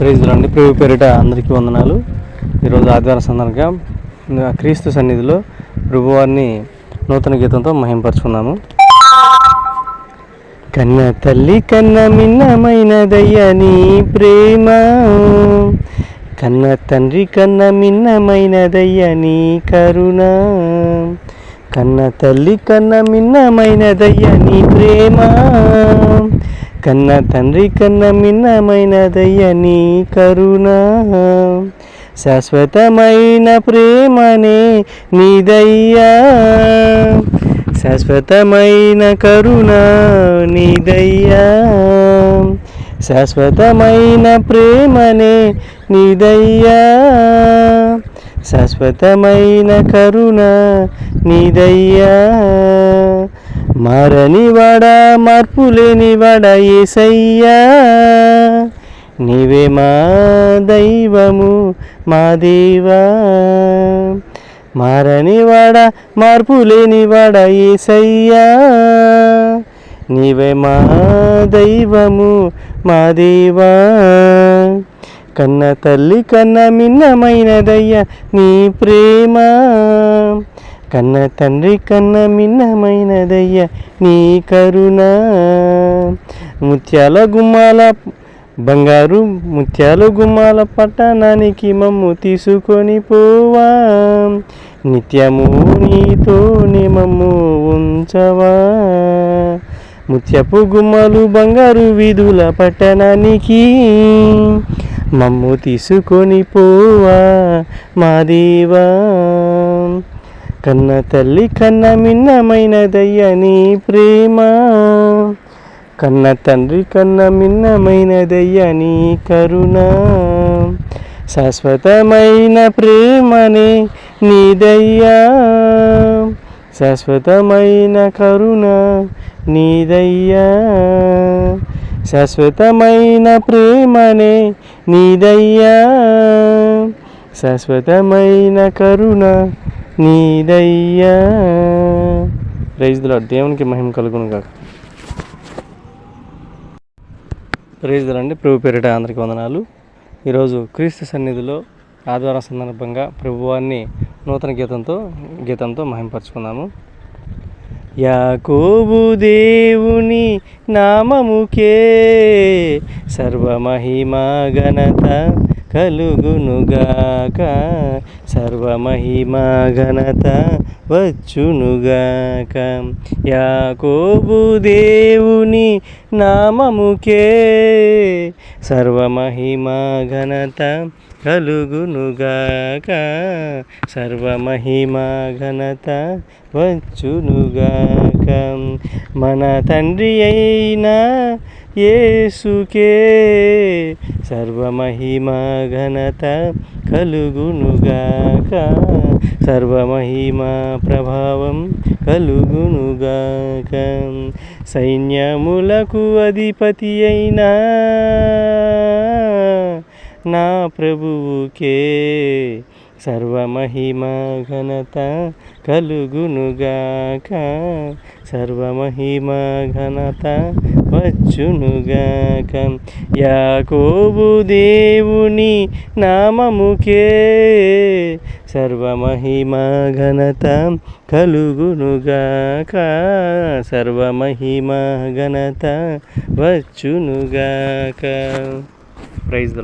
ప్రైజ్లండి ప్రభు పేరిట అందరికీ వందనాలు. ఈరోజు ఆదివారం సందర్భంగా క్రీస్తు సన్నిధిలో ప్రభువారిని నూతన గీతంతో మహింపరుచుకున్నాము. కన్న తల్లి కన్న మిన్నమైనదయ్య నీ ప్రేమ. కన్న తండ్రి కన్న మిన్నమైనదయ్యని కరుణ. కన్న తల్లి కన్న మిన్నమైనదయ్యని ప్రేమ. కన్న తండ్రి కన్న మిన్నమైనదయ్య నీ కరుణ. శాశ్వతమైన ప్రేమనే నీదయ్యా. శాశ్వతమైన కరుణ నీదయ్యా. శాశ్వతమైన ప్రేమనే నీదయ్యా. శాశ్వతమైన కరుణ నీదయ్యా. మారని వాడా మార్పు లేని వాడా ఏసయ్యా. నీవే మా దైవము మా దేవా. మారని వాడా మార్పు లేని వాడా ఏసయ్యా. నీవే మా దైవము మా దేవా. కన్న తల్లి కన్న మిన్నమైనదయ్యా నీ ప్రేమ. కన్న తండ్రి కన్న మిన్నమైనదయ్యా నీ కరుణ. ముత్యాల గుమ్మాల బంగారు ముత్యాల గుమ్మాల పట్టణానికి మమ్ము తీసుకొని పోవా. నిత్యము నీతోనే మమ్ము ఉంచవా. ముత్యపు గుమ్మలు బంగారు వీధుల పట్టణానికి మమ్ము తీసుకొని పోవా మా దేవా. కన్న తల్లి కన్న మిన్నమైనదయ్య నీ ప్రేమ. కన్న తండ్రి కన్న మిన్నమైనదయ్య నీ కరుణ. శాశ్వతమైన ప్రేమనే నీదయ్యా. శాశ్వతమైన కరుణ నీదయ్యా. శాశ్వతమైన ప్రేమనే నీదయ్యా. శాశ్వతమైన కరుణ నీదయ్యా. ప్రైజ్లో దేవునికి మహిమ కలుగును కాక ప్రైజ్లండి ప్రభు పేరిట అందరికీ వందనాలు. ఈరోజు క్రీస్తు సన్నిధిలో ఆదివారం సందర్భంగా ప్రభువాన్ని నూతన గీతంతో గీతంతో మహింపరచుకుందాము యాకోబు దేవుని నామముకే సర్వమహిమా ఘనత కలుగునుగాక సర్వమహిమ ఘనత వచ్చునుగాక యాకోబు దేవుని నామముకే సర్వమహిమా ఘనత కలుగునుగాక సర్వమహిమ ఘనత వచ్చునుగాక మన తండ్రి అయినా ఏసుకే సర్వమహిమా ఘనత కలుగునుగాక. సర్వమహిమా ప్రభావం కలుగునుగాక. సైన్యములకు అధిపతి అయినా నా ప్రభువుకే సర్వమహిమ ఘనత కలుగునుగాక. సర్వమహిమ ఘనత వచ్చునుగాక. యాకోబు దేవుని నామముకే సర్వమహిమ ఘనత కలుగునుగాక. సర్వమహిమ ఘనత వచ్చునుగాక. Praise the